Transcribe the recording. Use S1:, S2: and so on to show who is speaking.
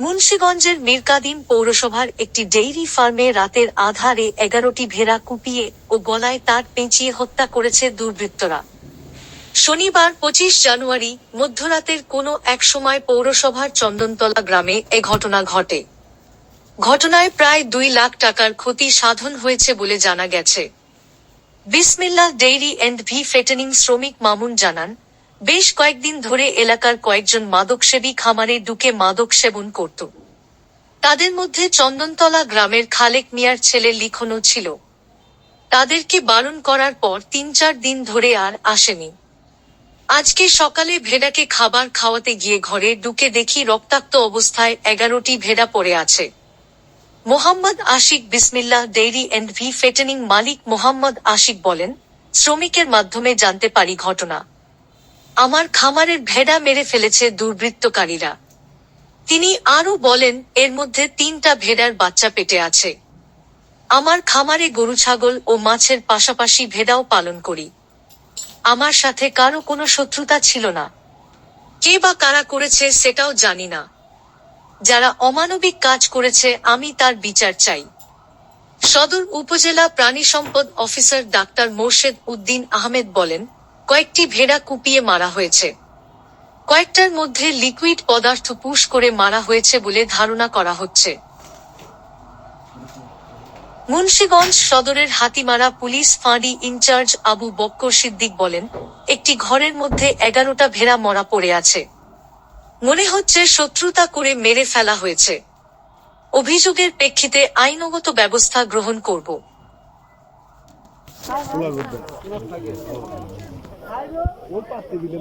S1: মুন্সীগঞ্জের মিরকাদিম পৌরসভার একটি ডেইরি ফার্মে রাতের আধারে এগারোটি ভেড়া কুপিয়ে ও গলায় তার পেঁচিয়ে হত্যা করেছে দুর্বৃত্তরা। শনিবার পঁচিশ জানুয়ারি, মধ্যরাতের কোনো এক সময় পৌরসভার চন্দনতলা গ্রামে এ ঘটনা ঘটে। ঘটনায় প্রায় দুই লাখ টাকার ক্ষতি সাধন হয়েছে বলে জানা গেছে। বিসমিল্লা ডেইরি এন্ড ভি ফেটেনিং শ্রমিক মামুন জানান বেশ কয়েকদিন ধরে এলাকার কয়েকজন মাদকসেবী খামারে ঢুকে মাদক সেবন করত। তাদের মধ্যে চন্দনতলা গ্রামের খালেক মিয়ার ছেলে লিখনও ছিল। তাদেরকে বারণ করার পর তিন চার দিন ধরে আর আসেনি। আজকে সকালে ভেড়াকে খাবার খাওয়াতে গিয়ে ঘরে ঢুকে দেখি রক্তাক্ত অবস্থায় এগারোটি ভেড়া পড়ে আছে। মোহাম্মদ আশিক বিসমিল্লাহ ডেইরি এন্ড ভি ফেটেনিং মালিক মোহাম্মদ আশিক বলেন, শ্রমিকের মাধ্যমে জানতে পারি ঘটনা। আমার খামারের ভেড়া মেরে ফেলেছে দুর্বৃত্তকারীরা। তিনি আরও বলেন, এর মধ্যে তিনটা ভেড়ার বাচ্চা পেটে আছে। আমার খামারে গরু, ছাগল ও মাছের পাশাপাশি ভেড়াও পালন করি। আমার সাথে কারও কোনো শত্রুতা ছিল না। কে বা কারা করেছে সেটাও জানি না। যারা অমানবিক কাজ করেছে, আমি তার বিচার চাই। সদর উপজেলা প্রাণী সম্পদ অফিসার ডাক্তার মোর্শেদ উদ্দিন আহমেদ বলেন কয়েকটি ভেড়া কুপিয়ে মারা হয়েছে। কয়েকটার মধ্যে লিকুইড পদার্থ পুশ করে মারা হয়েছে বলে ধারণা করা হচ্ছে। মুন্সীগঞ্জ সদরের হাতিমারা পুলিশ ফাঁড়ি ইনচার্জ আবু বক্কর সিদ্দিক বলেন, একটি ঘরের মধ্যে এগারোটা ভেড়া মরা পড়ে আছে। মনে হচ্ছে শত্রুতা করে মেরে ফেলা হয়েছে। অভিযোগের প্রেক্ষিতে আইনগত ব্যবস্থা গ্রহণ করব।
S2: দিলে